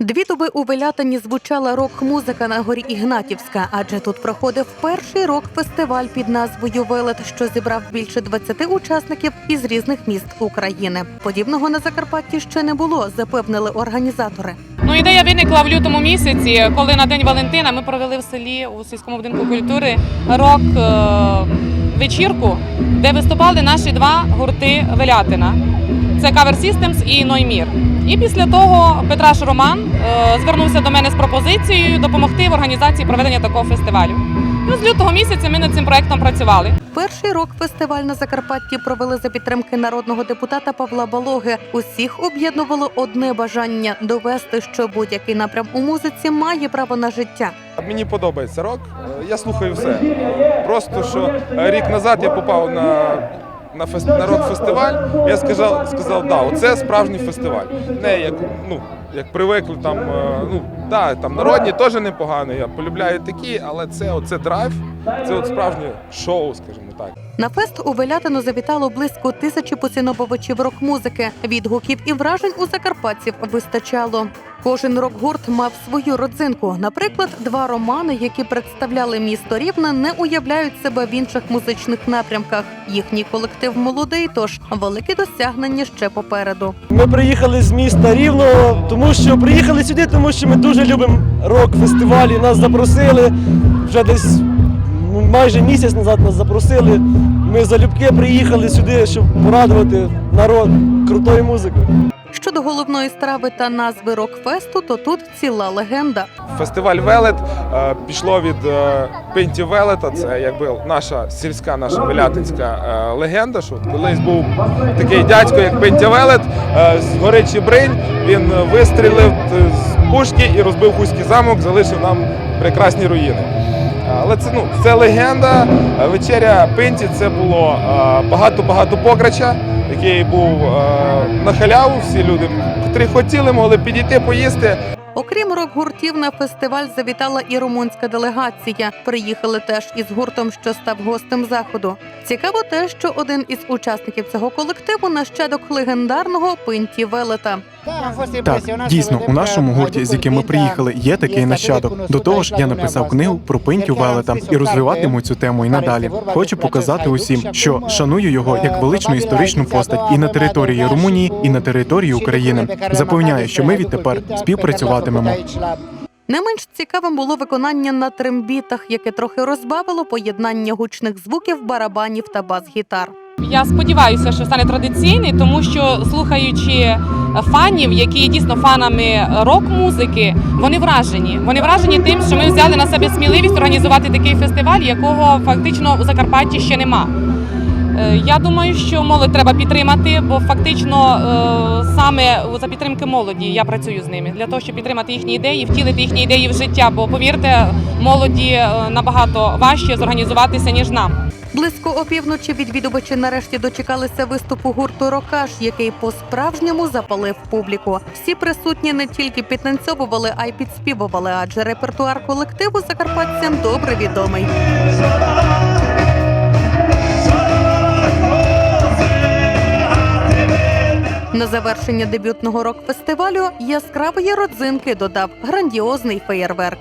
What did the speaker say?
Дві доби у Велятині звучала рок-музика на горі Ігнатівська, адже тут проходив перший рок-фестиваль під назвою Велет, що зібрав більше 20 учасників із різних міст України. Подібного на Закарпатті ще не було, запевнили організатори. Ну, ідея виникла в лютому місяці, коли на День Валентина ми провели в селі у сільському будинку культури рок е, вечірку, де виступали наші два гурти Велятина. Це Cover Systems і Ноймір. І після того Петраш Роман е, звернувся до мене з пропозицією допомогти в організації проведення такого фестивалю. Ну, з лютого місяця ми над цим проектом працювали. Перший рок-фестиваль на Закарпатті провели за підтримки народного депутата Павла Балоги. Усіх об'єднувало одне бажання довести, що будь-який напрям у музиці має право на життя. Мені подобається рок. Е, Я слухаю все. Просто що е, рік назад я попав на, на, фест, на рок-фестиваль. Я сказав, сказав, да, оце справжній фестиваль. Не як ну як привикли там. е, Ну да, там народні теж непогано. Я полюбляю такі, але це оце драйв, це от справжнє шоу, скажімо так. На фест у Велятину завітало близько тисячі поціновувачів рок-музики. Відгуків і вражень у закарпатців вистачало. Кожен рок-гурт мав свою родзинку. Наприклад, два романи, які представляли місто Рівне, не уявляють себе в інших музичних напрямках. Їхній колектив молодий, тож великі досягнення ще попереду. Ми приїхали з міста Рівного, тому що приїхали сюди, тому що ми дуже любимо рок-фестивалі. Нас запросили вже десь ну, майже місяць назад нас запросили. Ми залюбки приїхали сюди, щоб порадувати народ крутою музикою. Щодо головної страви та назви рок-фесту, то тут ціла легенда. Фестиваль Велет е, пішло від е, Пинті Велета. Це якби наша сільська, наша велятинська е, легенда. Що колись був такий дядько, як Пинтя Велет, е, з гори Чебринь. Він вистрілив з пушки і розбив Хуський замок, залишив нам прекрасні руїни. Але це ну це легенда. Е, Вечеря Пинті це було е, багато-багато пограча, який був е, на халяву. Всі люди, котрі хотіли, могли підійти, поїсти. Окрім рок-гуртів, на фестиваль завітала і румунська делегація. Приїхали теж із гуртом, що став гостем заходу. Цікаво те, що один із учасників цього колективу нащадок легендарного Пинті Велета. Так, дійсно, у нашому гурті, з яким ми приїхали, є такий нащадок. До того ж, я написав книгу про Пинтю Велета і розвиватиму цю тему і надалі. Хочу показати усім, що шаную його як величну історичну постать і на території Румунії, і на території України. Запевняю, що ми відтепер співпрацюватимемо. Не менш цікавим було виконання на трембітах, яке трохи розбавило поєднання гучних звуків, барабанів та бас-гітар. Я сподіваюся, що стане традиційний, тому що слухаючи фанів, які є дійсно фанами рок-музики, вони вражені. Вони вражені тим, що ми взяли на себе сміливість організувати такий фестиваль, якого фактично у Закарпатті ще нема. Е, Я думаю, що молодь треба підтримати, бо фактично е, саме за підтримки молоді я працюю з ними для того, щоб підтримати їхні ідеї, втілити їхні ідеї в життя. Бо повірте, молоді е, набагато важче зорганізуватися ніж нам. Близько опівночі відвідувачі нарешті дочекалися виступу гурту Рокаш, який по-справжньому запалив публіку. Всі присутні не тільки підтанцьовували, а й підспівували, адже репертуар колективу закарпатцям добре відомий. Завершення дебютного рок-фестивалю яскравої родзинки додав грандіозний феєрверк.